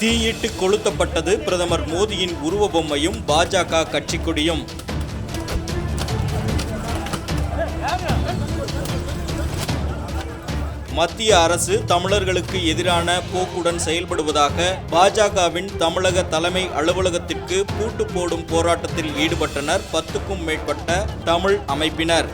தீயிட்டு கொளுத்தப்பட்டது. பிரதமர் மோடியின் உருவ பொம்மையும் பாஜக கட்சிக்கொடியும். மத்திய அரசு தமிழர்களுக்கு எதிரான போக்குடன் செயல்படுவதாக பாஜகவின் தமிழக தலைமை அலுவலகத்திற்கு பூட்டு போடும் போராட்டத்தில் ஈடுபட்டனர் பத்துக்கும் மேற்பட்ட தமிழ் அமைப்பினர்.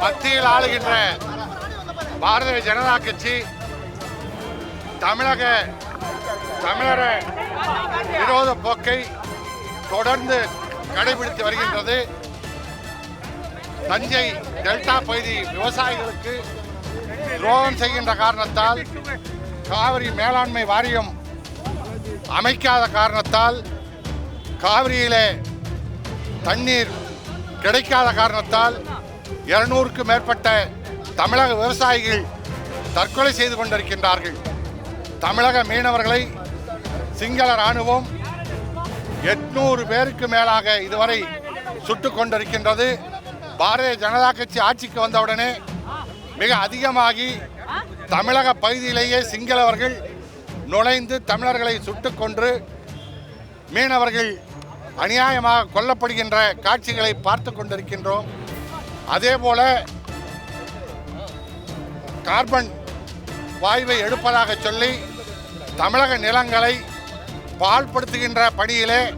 மத்தியில் ஆளுகின்ற பாரதிய ஜனதா கட்சி தமிழக தமிழர விரோத போக்கை தொடர்ந்து கடைபிடித்து வருகின்றது. தஞ்சை டெல்டா பகுதி விவசாயிகளுக்கு துரோகம் செய்கின்ற காரணத்தால் காவிரி மேலாண்மை வாரியம் அமைக்காத காரணத்தால் காவிரியிலே தண்ணீர் கிடைக்காத காரணத்தால் இருநூறுக்கும் மேற்பட்ட தமிழக விவசாயிகள் தற்கொலை செய்து கொண்டிருக்கின்றார்கள். தமிழக மீனவர்களை சிங்கள இராணுவம் எட்நூறு பேருக்கு மேலாக இதுவரை சுட்டு கொண்டிருக்கின்றது பாரதிய ஜனதா கட்சி ஆட்சிக்கு வந்தவுடனே மிக அதிகமாகி தமிழக பகுதியிலேயே சிங்களவர்கள் நுழைந்து தமிழர்களை சுட்டு கொன்று மீனவர்கள் அநியாயமாக கொல்லப்படுகின்ற காட்சிகளை பார்த்து கொண்டிருக்கின்றோம். அதே போல கார்பன் வாயுவை எடுப்பதாக சொல்லி தமிழக நிலங்களை பாழ்படுத்துகின்ற பணியிலே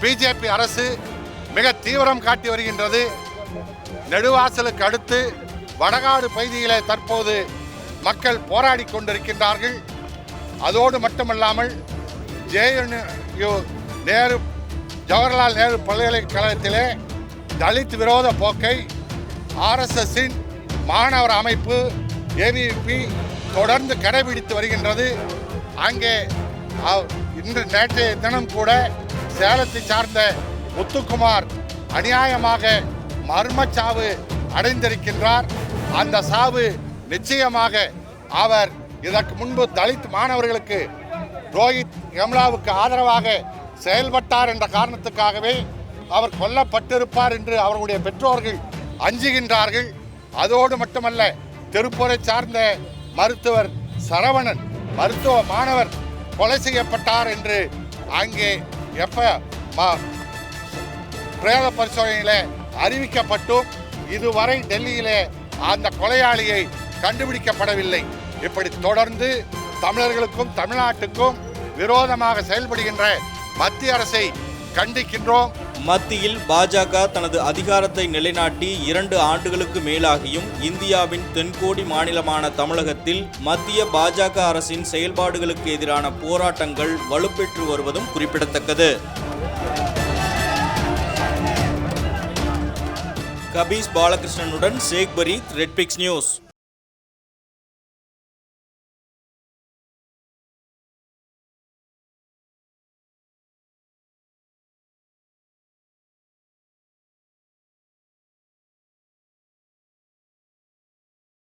பிஜேபி அரசு மிக தீவிரம் காட்டி வருகின்றது. நெடுவாசலுக்கு அடுத்து வடகாடு பகுதியிலே தற்போது மக்கள் போராடி கொண்டிருக்கின்றார்கள். அதோடு மட்டுமல்லாமல் ஜேஎன்யு நேரு ஜவஹர்லால் நேரு பல்கலைக்கழகத்திலே தலித் விரோத போக்கை ஆர்எஸ்எஸ்ஸின் மாணவர் அமைப்பு ஏவிபி தொடர்ந்து கடைபிடித்து வருகின்றது. அங்கே அவ்- இன்று நேற்றைய தினம் கூட சேலத்தை சார்ந்த முத்துக்குமார் அநியாயமாக மர்மச்சாவு அடைந்திருக்கின்றார். அந்த சாவு நிச்சயமாக அவர் இதற்கு முன்பு தலித் மாணவர்களுக்கு ரோஹித் கம்லாவுக்கு ஆதரவாக செயல்பட்டார் என்ற காரணத்துக்காகவே அவர் கொல்லப்பட்டிருப்பார் என்று அவர்களுடைய பெற்றோர்கள் அஞ்சுகின்றார்கள். அதோடு மட்டுமல்ல திருப்பூரை சார்ந்த மருத்துவர் சரவணன் மருத்துவ மாணவர் கொலை செய்யப்பட்டார் என்று அங்கே எப்ப பிரேத பரிசோதனையில அறிவிக்கப்பட்டும் இதுவரை டெல்லியிலே அந்த கொலையாளியை கண்டுபிடிக்கப்படவில்லை. இப்படி தொடர்ந்து தமிழர்களுக்கும் தமிழ்நாட்டுக்கும் விரோதமாக செயல்படுகின்ற மத்திய அரசை கண்டிக்கின்றோம். மத்தியில் பாஜக தனது அதிகாரத்தை நிலைநாட்டி இரண்டு ஆண்டுகளுக்கு மேலாகியும் இந்தியாவின் தென்கோடி மாநிலமான தமிழகத்தில் மத்திய பாஜக அரசின் செயல்பாடுகளுக்கு எதிரான போராட்டங்கள் வலுப்பெற்று வருவதும் குறிப்பிடத்தக்கது. கபீஸ் பாலகிருஷ்ணனுடன் சேக்பரி ரெட்பிக்ஸ் நியூஸ்